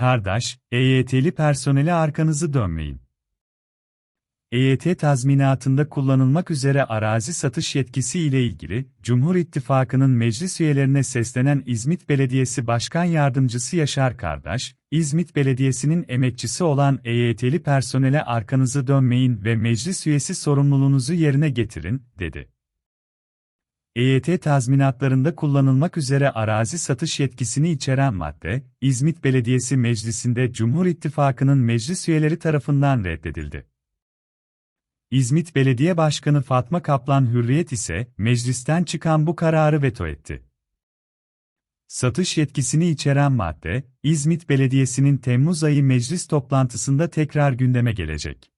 Kardeş, EYT'li personele arkanızı dönmeyin. EYT tazminatında kullanılmak üzere arazi satış yetkisi ile ilgili, Cumhur İttifakı'nın meclis üyelerine seslenen İzmit Belediyesi Başkan Yardımcısı Yaşar Kardeş, İzmit Belediyesi'nin emekçisi olan EYT'li personele arkanızı dönmeyin ve meclis üyesi sorumluluğunuzu yerine getirin, dedi. EYT tazminatlarında kullanılmak üzere arazi satış yetkisini içeren madde, İzmit Belediyesi Meclisi'nde Cumhur İttifakı'nın meclis üyeleri tarafından reddedildi. İzmit Belediye Başkanı Fatma Kaplan Hürriyet ise, meclisten çıkan bu kararı veto etti. Satış yetkisini içeren madde, İzmit Belediyesi'nin Temmuz ayı meclis toplantısında tekrar gündeme gelecek.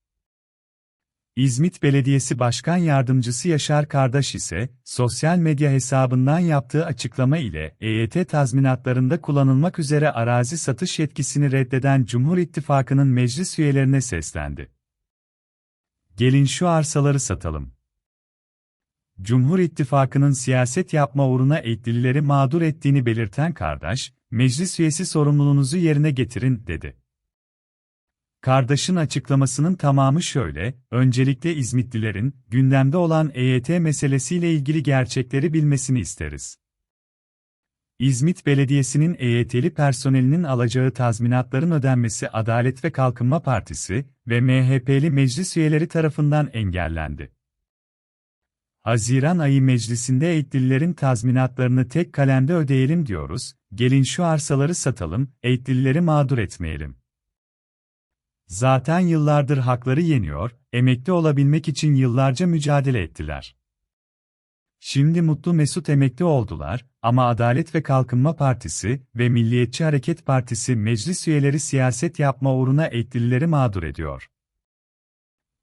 İzmit Belediyesi Başkan Yardımcısı Yaşar Kardaş ise, sosyal medya hesabından yaptığı açıklama ile EYT tazminatlarında kullanılmak üzere arazi satış yetkisini reddeden Cumhur İttifakı'nın meclis üyelerine seslendi. Gelin şu arsaları satalım. Cumhur İttifakı'nın siyaset yapma uğruna eğitlilileri mağdur ettiğini belirten Kardaş, meclis üyesi sorumluluğunuzu yerine getirin, dedi. Kardeşin açıklamasının tamamı şöyle, öncelikle İzmitlilerin, gündemde olan EYT meselesiyle ilgili gerçekleri bilmesini isteriz. İzmit Belediyesi'nin EYT'li personelinin alacağı tazminatların ödenmesi Adalet ve Kalkınma Partisi ve MHP'li meclis üyeleri tarafından engellendi. Haziran ayı meclisinde eğitlilerin tazminatlarını tek kalemde ödeyelim diyoruz, gelin şu arsaları satalım, eğitlileri mağdur etmeyelim. Zaten yıllardır hakları yeniyor, emekli olabilmek için yıllarca mücadele ettiler. Şimdi mutlu mesut emekli oldular ama Adalet ve Kalkınma Partisi ve Milliyetçi Hareket Partisi meclis üyeleri siyaset yapma uğruna eğitlilileri mağdur ediyor.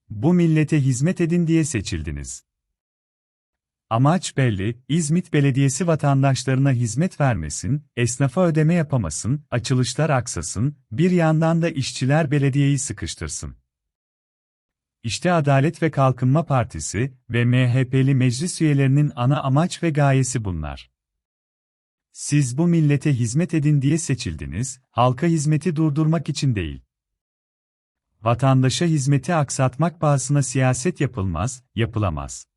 Bu millete hizmet edin diye seçildiniz. Amaç belli, İzmit Belediyesi vatandaşlarına hizmet vermesin, esnafa ödeme yapamasın, açılışlar aksasın, bir yandan da işçiler belediyeyi sıkıştırsın. İşte Adalet ve Kalkınma Partisi ve MHP'li meclis üyelerinin ana amaç ve gayesi bunlar. Siz bu millete hizmet edin diye seçildiniz, halka hizmeti durdurmak için değil. Vatandaşa hizmeti aksatmak pahasına siyaset yapılmaz, yapılamaz.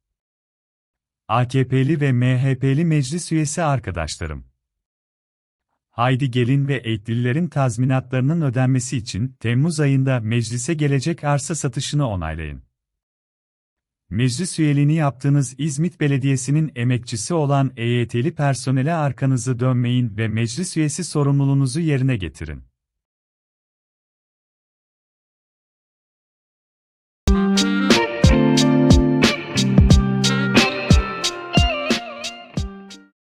AKP'li ve MHP'li meclis üyesi arkadaşlarım. Haydi gelin ve eğitlililerin tazminatlarının ödenmesi için Temmuz ayında meclise gelecek arsa satışını onaylayın. Meclis üyeliğini yaptığınız İzmit Belediyesi'nin emekçisi olan EYT'li personele arkanızı dönmeyin ve meclis üyesi sorumluluğunuzu yerine getirin.